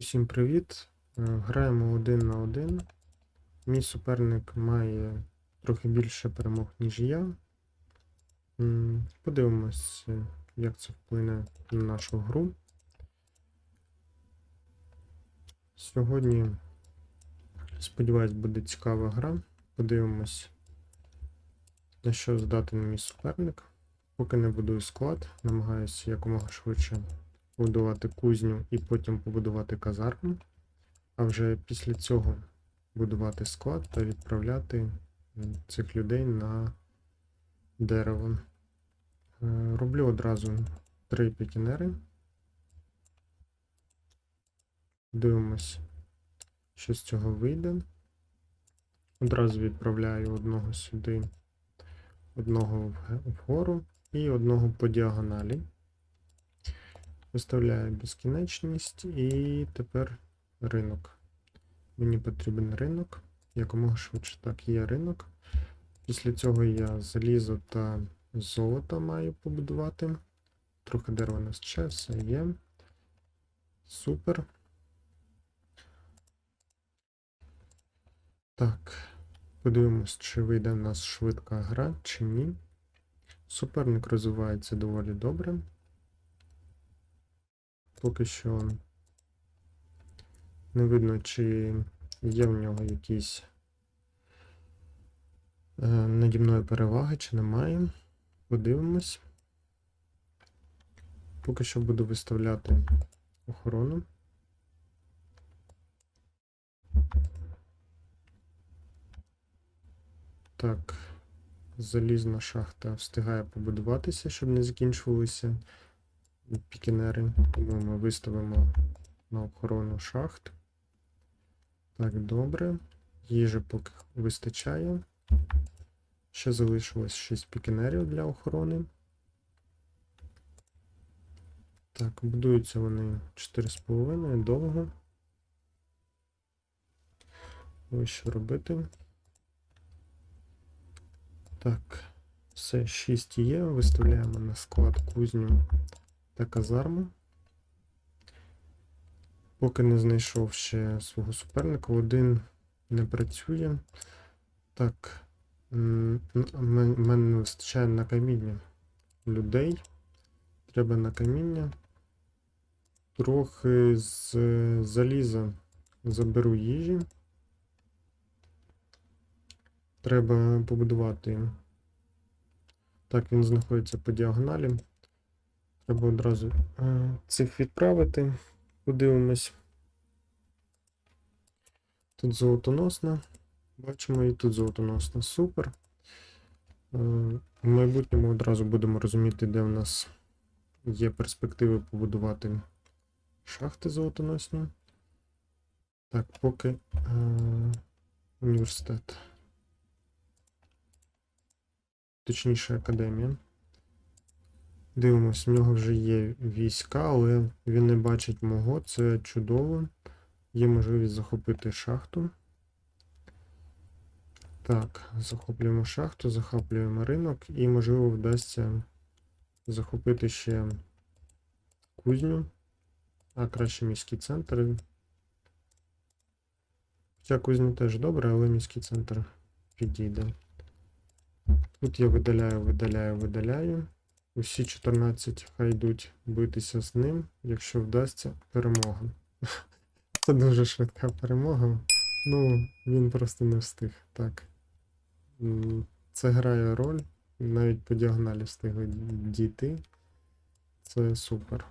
Усім привіт. Е, Граємо один на один. Мій суперник має трохи більше перемог, ніж я. Подивимось, е, як це вплине на нашу гру. Сьогодні, сподіваюсь, буде цікава гра. Подивимось, на що здатен мій суперник. Поки не будую склад, намагаюся якомога швидше побудувати кузню і потім побудувати казарму, а вже після цього будувати склад та відправляти цих людей на дерево. Е, Роблю одразу три пікінери. Дивимось, що з цього вийде. Одразу відправляю одного сюди, одного вгору і одного по діагоналі. Виставляю безкінечність і тепер ринок. Мені потрібен ринок. Якомога швидше так є ринок. Після цього я залізо та золото маю побудувати. Трохи дерева нас ще, все є. Супер. Так. Подивимось, чи вийде в нас швидка гра, чи ні. Суперник розвивається доволі добре. Поки що не видно, чи є в нього якісь е, наді мною переваги, чи немає. Подивимось. Поки що буду виставляти охорону. Так, залізна шахта встигає побудуватися, щоб не закінчувалися пікінери, тому ми виставимо на охорону шахт. Так, добре. Їжі поки вистачає. Ще залишилось 6 пікінерів для охорони. Так, будуються вони 4,5 довго. Ось що робити. Так, все, 6 є. Виставляємо на склад кузню та казарму. Поки не знайшов ще свого суперника, один не працює. Так, мене не вистачає на каміння людей. Треба на каміння. Трохи з заліза заберу їжі. Треба побудувати. Так, він знаходиться по діагоналі. Треба одразу е, цих відправити. Подивимось. Тут золотоносна. Бачимо, і тут золотоносна. Супер. Е, В майбутньому одразу будемо розуміти, де в нас є перспективи побудувати шахти золотоносні. Так, поки е, університет. Точніше, академія. Дивимось, в нього вже є війська, але він не бачить мого. Це чудово. Є можливість захопити шахту. Так, захоплюємо шахту, захоплюємо ринок і, можливо, вдасться захопити ще кузню, а краще міський центр. Хоча кузня теж добре, але міський центр підійде. Тут я видаляю, видаляю, видаляю. Усі 14 хай йдуть битися з ним, якщо вдасться перемога. Це дуже швидка перемога. Ну, він просто не встиг. Так. Це грає роль. Навіть по діагоналі встигли дійти. Це супер.